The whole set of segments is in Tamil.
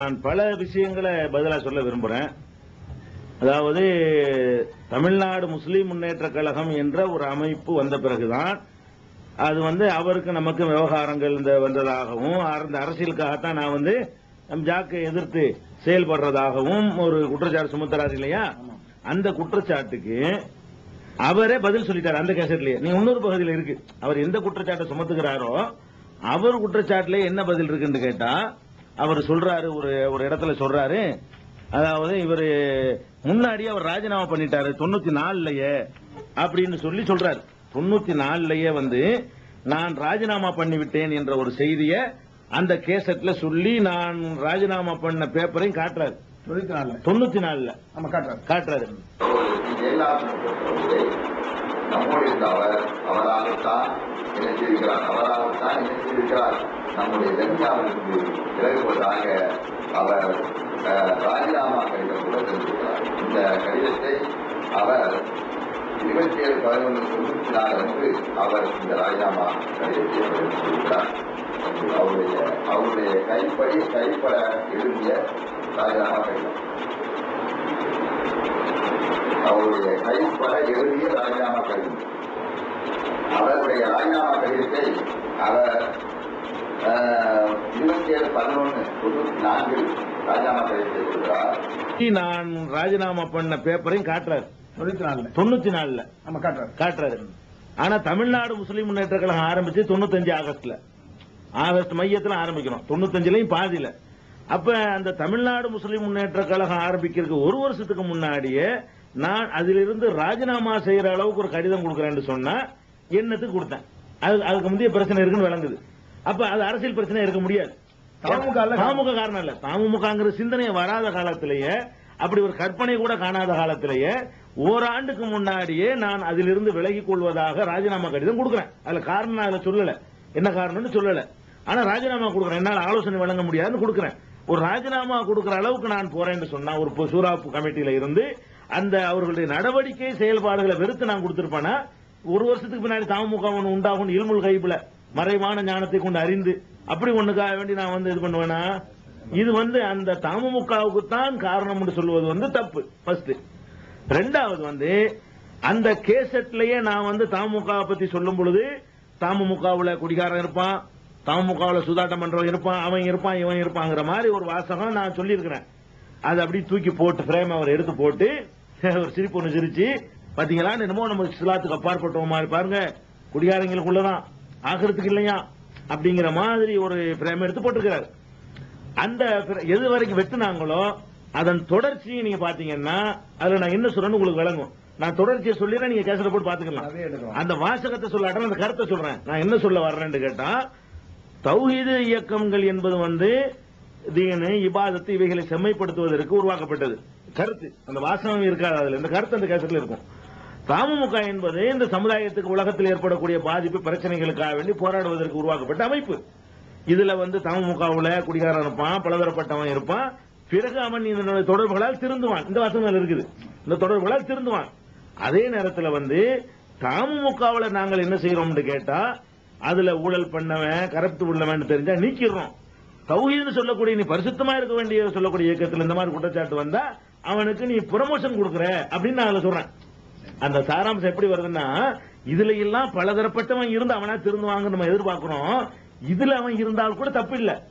நான் பல விஷயங்களை பதிலாக சொல்ல விரும்புறேன். அதாவது தமிழ்நாடு முஸ்லீம் முன்னேற்ற கழகம் என்ற ஒரு அமைப்பு வந்த பிறகுதான் அது வந்து அவருக்கு நமக்கு விவகாரங்கள் இந்த வந்ததாகவும் அந்த அரசியலுக்காகத்தான் நான் வந்து நம் ஜாக்கை எதிர்த்து செயல்படுறதாகவும் ஒரு குற்றச்சாட்டு சுமத்துறாரு இல்லையா? அந்த குற்றச்சாட்டுக்கு அவரே பதில் சொல்லிட்டார் அந்த கேசட்லயே. நீ இன்னொரு பகுதியில் இருக்கு. அவர் எந்த குற்றச்சாட்டை சுமத்துகிறாரோ அவர் குற்றச்சாட்டுல என்ன பதில் இருக்குன்னு கேட்டா அவர் சொல்றாரு ஒரு ஒரு இடத்துல சொல்றாரு. அதாவது இவர் முன்னாடி அவர் ராஜினாமா பண்ணிட்டாரு தொண்ணூத்தி நாலுலயே அப்படின்னு சொல்லி சொல்றாரு. தொண்ணூத்தி நாலுலயே வந்து நான் ராஜினாமா பண்ணி விட்டேன் என்ற ஒரு செய்தியை அந்த கேசட்ல சொல்லி நான் ராஜினாமா பண்ண பேப்பரையும் காட்டுறாரு. தொண்ணூத்தி நாலுல. காட்டுறாரு. காட்டுறாரு. ஜெயலலிதா நம்மோடு தான் அவர் அவராகத்தான் நினைச்சிருக்கிறார் அவராகத்தான் நினைச்சிருக்கிறார் நம்முடைய ஜென்யாவிற்கு விலகுவதாக அவர் ராஜினாமா கடிதம் கூட தெரிவிக்கிறார் இந்த கடிதத்தை அவர் இருபத்தி ஏழு பதினொன்று தொண்ணூற்றி நாலு அன்று அவர் இந்த ராஜினாமா கடிதத்தை அவர் எழுதியிருக்கிறார் அவருடைய அவருடைய கைப்படி கைப்பட எழுதிய ராஜினாமா கடிதம் அவருடைய கைப்பட எழுதிய ராஜினாமா கடிதம் அவருடைய ராஜினாமா கடிதத்தை அவர் இருபத்தி ஏழு பதினொன்று தொண்ணூத்தி நான்கில் ராஜினாமா கடிதத்தை கொடுக்கிறார் நான் ராஜினாமா பண்ண பேப்பரையும் காட்டுறாரு. தொண்ணூத்தி நாலுல. தொண்ணூத்தி நாலுல. நம்ம காட்டுறாரு. காட்டுறாரு. ஆனா தமிழ்நாடு முஸ்லீம் முன்னேற்ற கழகம் ஆரம்பிச்சு தொண்ணூத்தஞ்சு ஆகஸ்ட்ல. ஆகஸ்ட் மையத்துல ஆரம்பிக்கிறோம் தொண்ணூத்தஞ்சுலயும் பாதியில. அப்ப அந்த தமிழ்நாடு முஸ்லீம் முன்னேற்ற கழகம் ஆரம்பிக்கிறதுக்கு ஒரு வருஷத்துக்கு முன்னாடியே நான் அதிலிருந்து ராஜினாமா செய்யற அளவுக்கு ஒரு கடிதம் கொடுக்கறேன்னு சொன்னா என்னத்துக்கு கொடுத்தேன்? அது அதுக்கு முந்தைய பிரச்சனை இருக்குன்னு விளங்குது. அப்ப அது அரசியல் பிரச்சனை இருக்க முடியாது. தமுக காரணம் இல்ல. தமுகங்கிற சிந்தனை வராத காலத்திலேயே அப்படி ஒரு கற்பனை கூட காணாத காலத்திலேயே ஓராண்டுக்கு முன்னாடியே நான் அதிலிருந்து விலகிக் கொள்வதாக ராஜினாமா கடிதம் கொடுக்கிறேன். அதுல காரணம் அதுல சொல்லல. என்ன காரணம்னு சொல்லல. ஆனா ராஜினாமா கொடுக்குறேன். என்னால ஆலோசனை வழங்க முடியாதுன்னு கொடுக்குறேன். ஒரு ராஜினாமா கொடுக்கிற அளவுக்கு நான் போறேன்னு சொன்னா ஒரு சூறாப்பு கமிட்டியில இருந்து அந்த அவர்களுடைய நடவடிக்கை செயல்பாடுகளை வெறுத்து நான் கொடுத்திருப்பேனா? ஒரு வருஷத்துக்கு பின்னாடி தாமுக ஒன்று உண்டாகும் இல்முல் கைப்புல மறைவான ஞானத்தை கொண்டு அறிந்து அப்படி ஒண்ணுக்காக வேண்டி நான் வந்து இது பண்ணுவேனா? இது வந்து அந்த தமுமுகவுக்கு தான் காரணம் என்று சொல்வது வந்து தப்பு. ஃபர்ஸ்ட் ரெண்டாவது வந்து அந்த கேசட்லயே நான் வந்து தாமுக பத்தி சொல்லும் பொழுது தமுமுகவுல குடிகாரன் இருப்பான் தாமுகாவில் சுதாட்டம் பண்றவன் இருப்பான் அவன் இருப்பான் இவன் இருப்பாங்கிற மாதிரி ஒரு வாசகம் நான் சொல்லியிருக்கிறேன். அதை அப்படி தூக்கி போட்டு ஃப்ரேம் அவர் எடுத்து போட்டு ஒரு சிரிப்பு ஒன்று சிரிச்சு பாத்தீங்களா? என்னமோ நம்ம சிலாத்துக்கு அப்பாற்பட்டவங்க மாதிரி பாருங்க குடிகாரங்களுக்குள்ளதான் ஆகிறதுக்கு இல்லையா? அப்படிங்கிற மாதிரி ஒரு ஃப்ரேம் எடுத்து போட்டிருக்கிறாரு. அந்த எது வரைக்கும் வெட்டுனாங்களோ அதன் தொடர்ச்சியை நீங்க பாத்தீங்கன்னா அதுல நான் என்ன சொல்றேன்னு உங்களுக்கு விளங்கும். நான் தொடர்ச்சியை சொல்லிடுறேன் நீங்க கேசல போட்டு பாத்துக்கலாம். அந்த வாசகத்தை சொல்லாட்டம் அந்த கருத்தை சொல்றேன். நான் என்ன சொல்ல வர்றேன்னு கேட்டா தௌஹீது இயக்கங்கள் என்பது வந்து தீனு இபாதத்து இவைகளை செம்மைப்படுத்துவதற்கு உருவாக்கப்பட்டது. கருத்து. அந்த வாசகம் இருக்காது அதுல. இந்த கருத்து அந்த கேசட்ல இருக்கும். தமுக என்பது இந்த சமுதாயத்துக்கு உலகத்தில் ஏற்படக்கூடிய பாதிப்பு பிரச்சனைகளுக்காக வேண்டி போராடுவதற்கு உருவாக்கப்பட்ட அமைப்பு. இதுல வந்து தமுகவுல குடிகாரன் இருப்பான் பலதரப்பட்டவன் இருப்பான். பிறகு அவன் இந்த தொடர்புகளால் திருந்துவான். இந்த வாசகம் இருக்குது. இந்த தொடர்புகளால் திருந்துவான். அதே நேரத்தில் வந்து தமுகவுல நாங்கள் என்ன செய்யறோம்னு கேட்டா அதுல ஊழல் பண்ணவன் கரப்து உள்ளவன் தெரிஞ்சா நீக்கிடுறோம். தௌஹீதுன்னு சொல்லக்கூடிய நீ பரிசுத்தமா இருக்க வேண்டிய சொல்லக்கூடிய இயக்கத்தில் இந்த மாதிரி குற்றச்சாட்டு வந்தா அவனுக்கு நீ ப்ரமோஷன் கொடுக்குற அப்படின்னு நான் சொல்றேன். அந்த சாராம்சம் எப்படி வருதுன்னா இதுல எல்லாம் பலதரப்பட்டவன் இருந்து அவனா திருந்துவாங்க நம்ம எதிர்பார்க்கிறோம். இதுல அவன் இருந்தால் கூட தப்பு இல்ல.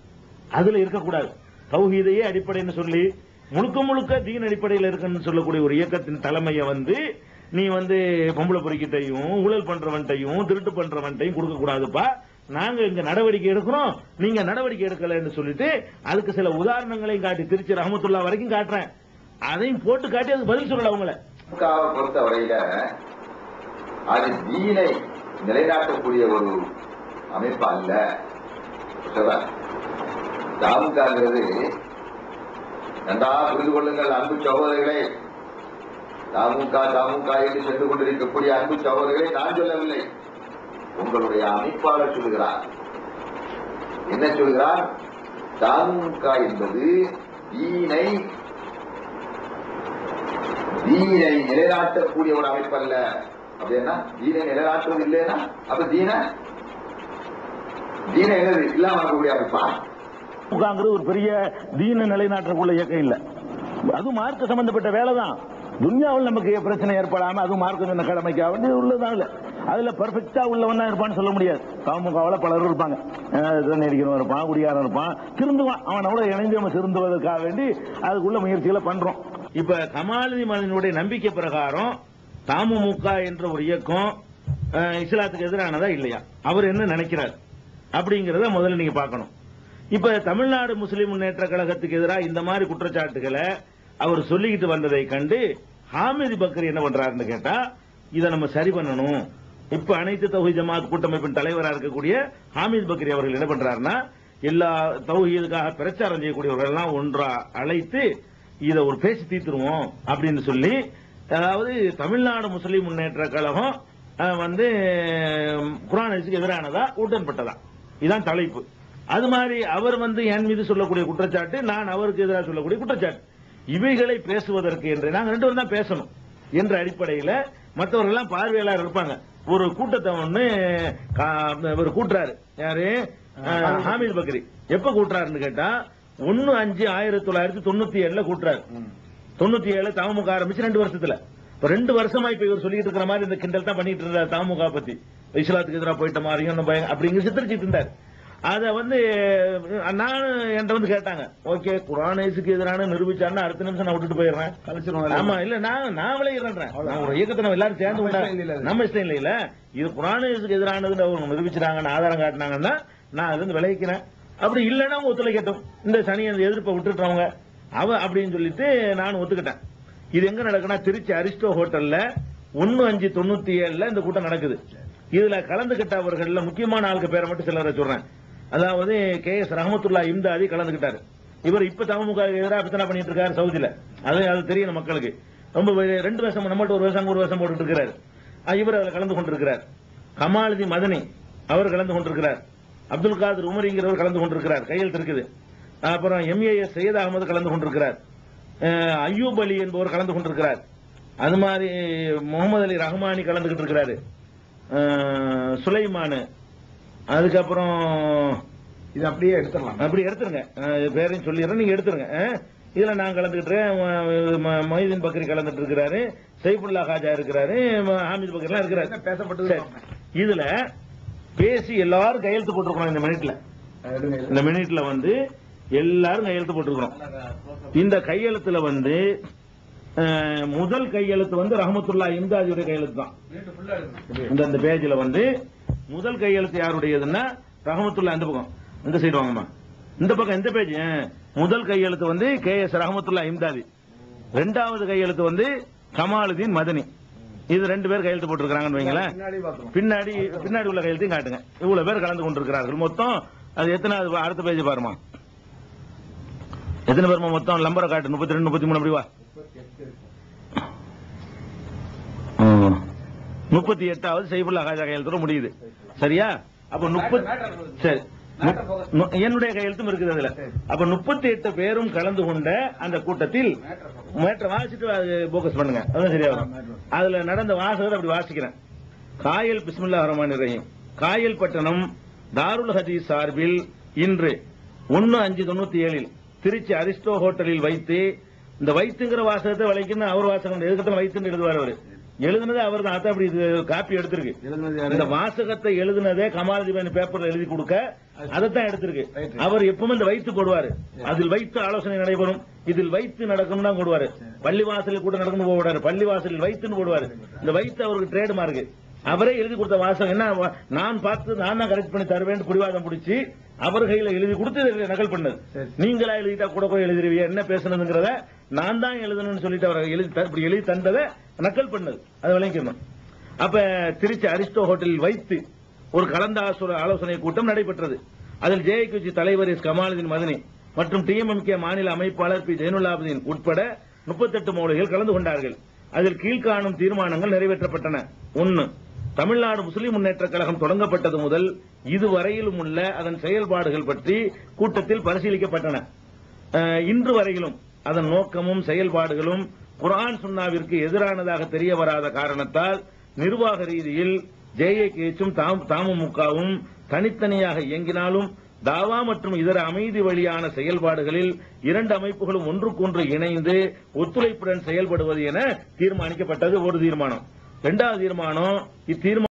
அதுல இருக்கக்கூடாது. தௌஹீதையே அடிப்படைன்னு சொல்லி முழுக்க முழுக்க தீன் அடிப்படையில் இருக்குன்னு சொல்லக்கூடிய ஒரு இயக்கத்தின் தலைமையை வந்து நீ வந்து பொம்பளை பொறிக்கிட்டையும் ஊழல் பண்றவன்ட்டையும் திருட்டு பண்றவன்ட்டையும் கொடுக்க கூடாதுப்பா. நாங்க இங்க நடவடிக்கை எடுக்கிறோம். நீங்க நடவடிக்கை எடுக்கலன்னு சொல்லிட்டு அதுக்கு சில உதாரணங்களையும் காட்டி திருச்சி ரஹமத்துல்லா வரைக்கும் காட்டுறேன். அதையும் போட்டு காட்டி அதுக்கு பதில் சொல்லல அவங்கள. திமுகவை பொறுத்தவரையில அது தீனை நிலைநாட்டக்கூடிய ஒரு அமைப்பு அல்ல. சொல்றேன். நன்றா புரிந்து கொள்ளுங்கள் அன்பு சகோதரர்களே. தாமுக தாமுக என்று சென்று கொண்டிருக்கக்கூடிய அன்பு சகோதரர்களை நான் சொல்லவில்லை. உங்களுடைய அமைப்பாளர் சொல்கிறார். என்ன சொல்கிறார்? தாமுக என்பது தீனை தீனை நிலைநாட்டக்கூடிய ஒரு அமைப்பு அல்ல அப்படின்னா தீனை நிலைநாட்டுவது இல்லைன்னா அப்ப தீன தீன என்னது? இல்லாம இருக்கக்கூடிய அமைப்பா ஒரு பெரிய தீன நிலைநாட்டக்குள்ள இயக்கம் இல்ல. அது மார்க்க சம்பந்தப்பட்ட வேலை தான் துன்யாவில் நமக்கு பிரச்சனை ஏற்படாம அது மார்க்க சொன்ன கடமைக்காக வேண்டி உள்ளதான் இல்ல. அதுல பெர்ஃபெக்டா உள்ளவன் தான் இருப்பான்னு சொல்ல முடியாது. தமுகவில் பலரும் இருப்பாங்க. அஹ் இருப்பான் குடியாரன் இருப்பான். திருந்துவான் அவனோட இணைந்து நம்ம திருந்துவதற்காக வேண்டி அதுக்குள்ள முயற்சிகளை பண்றோம். இப்ப கமாலதி மதனுடைய நம்பிக்கை பிரகாரம் தமுமுக என்ற ஒரு இயக்கம் இஸ்லாத்துக்கு எதிரானதா இல்லையா? அவர் என்ன நினைக்கிறார்? அப்படிங்கறத முதல்ல நீங்க பார்க்கணும். இப்ப தமிழ்நாடு முஸ்லிம் முன்னேற்ற கழகத்துக்கு எதிராக இந்த மாதிரி குற்றச்சாட்டுகளை அவர் சொல்லிக்கிட்டு வந்ததை கண்டு ஹாமிது பக்கர் என்ன பண்றாருன்னு கேட்டா இதை நம்ம சரி பண்ணணும். இப்ப அனைத்து தௌஹி ஜமாத் கூட்டமைப்பின் தலைவராக இருக்கக்கூடிய ஹாமித் பக்ரி அவர்கள் என்ன பண்றாருன்னா எல்லா தௌஹீதுக்காக பிரச்சாரம் செய்யக்கூடியவர்கள் எல்லாம் ஒன்றா அழைத்து இதை ஒரு பேசி தீர்த்துருவோம் அப்படின்னு சொல்லி அதாவது தமிழ்நாடு முஸ்லிம் முன்னேற்ற கழகம் வந்து குரான் ஹதீஸுக்கு எதிரானதா உடன்பட்டதா இதான் தலைப்பு. அது மாதிரி அவர் வந்து என் மீது சொல்லக்கூடிய குற்றச்சாட்டு நான் அவருக்கு எதிராக சொல்லக்கூடிய குற்றச்சாட்டு. இவைகளை பேசுவதற்கு என்று நாங்க ரெண்டு பேரும் தான் பேசணும் என்ற அடிப்படையில மற்றவர்கள் எல்லாம் பார்வையாளர் இருப்பாங்க. ஒரு கூட்டத்தை கா- இவர் கூட்டுறாரு. யாரு? ஹாமித் பக்ரி. எப்ப கூட்டுறாருன்னு கேட்டா ஒன்னு அஞ்சு ஆயிரத்தி தொள்ளாயிரத்தி தொண்ணூத்தி ஏழுல கூட்டுறாரு. தொண்ணூத்தி ஏழு தமுக ஆரம்பிச்சு ரெண்டு வருஷத்துல. இப்ப ரெண்டு வருஷமா இப்ப இவர் சொல்லிட்டு இருக்கிற மாதிரி இந்த கிண்டல் தான் பண்ணிட்டு இருந்தார் தமுக பத்தி. இஸ்லாத்துக்கு எதிராக போயிட்ட மாதிரியும் அப்படிங்கிற சித்தரிச்சிட்டு இருந்தார். அத வந்து நான் என்கிட்ட வந்து கேட்டாங்க ஓகே குரானேசுக்கு எதிரான நிரூபிச்சாருன்னா அடுத்த நிமிஷம் நான் விட்டுட்டு போயிடுறேன். ஆமா இல்ல நான் நான் விளையிறேன் நான் ஒரு இயக்கத்தை நம்ம எல்லாரும் சேர்ந்து நம்ம இஷ்டம் இல்ல அது. நம்ம இது குரானுக்கு எதிரானதுன்னு அவங்க நிரூபிச்சிட்டாங்க ஆதாரம் காட்டினாங்கன்னா நான் அதுல இருந்து விளைவிக்கிறேன். அப்படி இல்லைன்னா ஒத்துழைக்கட்டும் இந்த சனி அந்த எதிர்ப்பை விட்டுட்டவங்க. அவ அப்படின்னு சொல்லிட்டு நான் ஒத்துக்கிட்டேன். இது எங்க நடக்குன்னா திருச்சி அரிஸ்டோ ஹோட்டல்ல ஒன்னு அஞ்சு தொண்ணூத்தி ஏழுல இந்த கூட்டம் நடக்குது. இதுல கலந்துகிட்டவர்கள்ல முக்கியமான ஆளுக்கு பேரை மட்டும் சிலரை சொல்றேன். அதாவது கே எஸ் ரஹமத்துல்லா இம்தாதி கலந்துகிட்டாரு. இவர் இப்ப தமுக எதிராக பிரச்சனை பண்ணிட்டு இருக்காரு சவுதியில. அது அது தெரியணும் மக்களுக்கு. ரொம்ப ரெண்டு வருஷம் நம்மள்ட்ட ஒரு வருஷம் ஒரு வருஷம் போட்டுட்டு இருக்கிறார். இவர் அதில் கலந்து கொண்டிருக்கிறார். கமாலதி மதனி அவர் கலந்து கொண்டிருக்கிறார். அப்துல் காதர் உமரிங்கிறவர் கலந்து கொண்டிருக்கிறார். கையெழுத்து இருக்குது. அப்புறம் எம்ஏஎஸ் சையத் அகமது கலந்து கொண்டிருக்கிறார். அய்யூப் அலி என்பவர் கலந்து கொண்டிருக்கிறார். அது மாதிரி முகமது அலி ரஹ்மானி கலந்துகிட்டு இருக்கிறாரு. சுலைமானு. அதுக்கப்புறம் இது அப்படியே எடுத்துடலாம். அப்படி எடுத்துருங்க. பேரையும் சொல்லிடுறேன். நீங்க எடுத்துருங்க. இதுல நான் கலந்துக்கிட்டேன் மொய்தீன் பக்ரி கலந்துட்டு இருக்கிறாரு. சைஃபுல்லா காஜா இருக்கிறாரு. ஹாமித் பக்ரிலாம் இருக்கிறாரு. பேசப்பட்டது சரி. இதுல பேசி எல்லாரும் கையெழுத்து போட்டிருக்கணும் இந்த மினிட்ல இந்த மினிட்ல வந்து எல்லாரும் கையெழுத்து போட்டிருக்கிறோம் இந்த கையெழுத்துல வந்து முதல் கையெழுத்து வந்து ரஹமத்துல்லா இம்தாஜியுடைய கையெழுத்து தான். இந்த இந்த பேஜ்ல வந்து முதல் கையெழுத்து யாருடையதுன்னா ரஹமத்துல்லா இந்த பக்கம். இந்த சைடு வாங்கம்மா. இந்த பக்கம் எந்த பேஜ் முதல் கையெழுத்து வந்து கே எஸ் ரஹமத்துல்லா இம்தாதி ரெண்டாவது கையெழுத்து வந்து கமாலுதீன் மதனி. இது ரெண்டு பேர் கையெழுத்து போட்டிருக்காங்கன்னு வைங்களேன். பின்னாடி பின்னாடி உள்ள கையெழுத்தையும் காட்டுங்க. இவ்வளவு பேர் கலந்து கொண்டிருக்கிறார்கள். மொத்தம் அது எத்தனாவது அடுத்த பேஜ் பாருமா. எத்தனை பேருமா மொத்தம்? நம்பரை காட்டு. முப்பத்தி ரெண்டு முப்பத்தி மூணு அப்படி வா. முப்பத்தி எட்டாவது சைபுல்லா காஜா கையெழுத்தோட முடியுது. சரியா? அப்ப முப்பத்தி சரி. என்னுடைய கையெழுத்தும் இருக்குது அதுல. அப்ப முப்பத்தி எட்டு பேரும் கலந்து கொண்ட அந்த கூட்டத்தில் மேற்ற வாசிட்டு போக்கஸ் பண்ணுங்க. அதான் சரியா வரும். அதுல நடந்த வாசகர் அப்படி வாசிக்கிறேன். காயல் பிஸ்மில்லா ரஹ்மான் ரஹீம் காயல் பட்டணம் தாருல் ஹதீஸ் சார்பில் இன்று ஒன்னு அஞ்சு தொண்ணூத்தி ஏழில் திருச்சி அரிஸ்டோ ஹோட்டலில் வைத்து இந்த வைத்துங்கிற வாசகத்தை வளைக்கணும் அவர் வாசகம் எதுக்கத்தான் வைத்துன்னு எழுதுவார் அவரு. எழுதுனது அவர் தான் அப்படி காப்பி எடுத்திருக்கு? இந்த வாசகத்தை எழுதுனதே கமாலதிபன் பேப்பர்ல எழுதி கொடுக்க அதைத்தான் எடுத்திருக்கு. அவர் எப்பவுமே இந்த வைத்து போடுவாரு. அதில் வைத்து ஆலோசனை நடைபெறும். இதில் வைத்து நடக்கும் தான் போடுவாரு. பள்ளிவாசலில் கூட நடக்கணும் போடுவாரு பள்ளிவாசலில் வைத்துன்னு போடுவாரு. இந்த வைத்து அவருக்கு ட்ரேட் மார்க் அவரே எழுதி கொடுத்த வாசகம் என்ன? நான் பார்த்து நான் தான் கரெக்ட் பண்ணி தருவேன் பிடிவாதம் பிடிச்சி அவர் கையில எழுதி கொடுத்து நகல் பண்ணது. நீங்களா எழுதிட்டா கூட கூட எழுதிருவீங்க என்ன பேசணுங்கிறத நான் தான் எழுதணும்னு சொல்லிட்டு அவர் எழுதி இப்படி எழுதி தந்ததை நக்கல் பண்ணது. அதை விளங்கிக்கணும் அப்ப திருச்சி அரிஸ்டோ ஹோட்டலில் வைத்து ஒரு கலந்த ஆலோசனை கூட்டம் நடைபெற்றது. அதில் ஜேஐகுச்சி தலைவர் எஸ். கமாலுதீன் மதனி மற்றும் டிஎம்எம்கே மாநில அமைப்பாளர் பி. ஜெயினுல்லாபுதீன் உட்பட முப்பத்தெட்டு மௌலிகள் கலந்து கொண்டார்கள். அதில் கீழ்காணும் தீர்மானங்கள் நிறைவேற்றப்பட்டன. ஒன்னு தமிழ்நாடு முஸ்லிம் முன்னேற்ற கழகம் தொடங்கப்பட்டது முதல் இதுவரையிலும் உள்ள அதன் செயல்பாடுகள் பற்றி கூட்டத்தில் பரிசீலிக்கப்பட்டன. அஹ், இன்று வரையிலும் அதன் நோக்கமும் செயல்பாடுகளும் குரான் சுன்னாவிற்கு எதிரானதாக தெரிய வராத காரணத்தால் நிர்வாக ரீதியில் ஜேஏகேச்சும் தாமுமுகவும் தனித்தனியாக இயங்கினாலும் தாவா மற்றும் இதர அமைதி வழியான செயல்பாடுகளில் இரண்டு அமைப்புகளும் ஒன்றுக்கொன்று இணைந்து ஒத்துழைப்புடன் செயல்படுவது என தீர்மானிக்கப்பட்டது ஒரு தீர்மானம். இரண்டாவது தீர்மானம் இத்தீர்மானம்